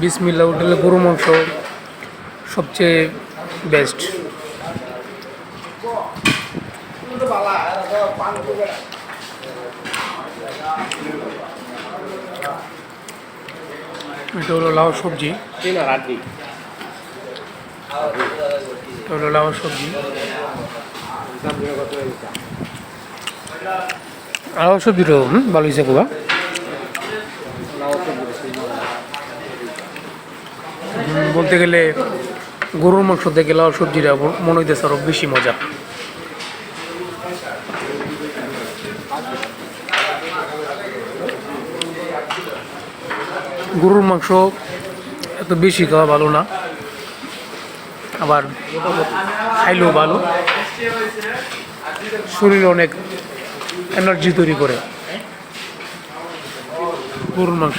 বিসমিল্লা হোটেলে গরু মাংস সবচেয়ে বেস্ট এটা হলো লাউ সবজি। এটা হলো লাউ সবজি। লাউ সবজিটা হুম, ভালো হয়েছে খুব বলতে গেলে গরুর মাংস থেকে লাউ সবজিটা মনে হইতেছে আরও বেশি মজা। গরুর মাংস এত বেশি খাওয়া ভালো না, আবার খাইলেও ভালো। শরীরে অনেক এনার্জি তৈরি করে। গরুর মাংস।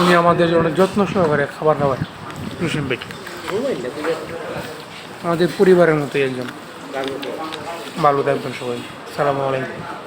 উনি আমাদের অনেক যত্ন সহকারে খাবার দাবার জসিম বেটি আমাদের পরিবারের মতোই একজন। ভালো থাকবেন সবাই। সালামু আলাইকুম।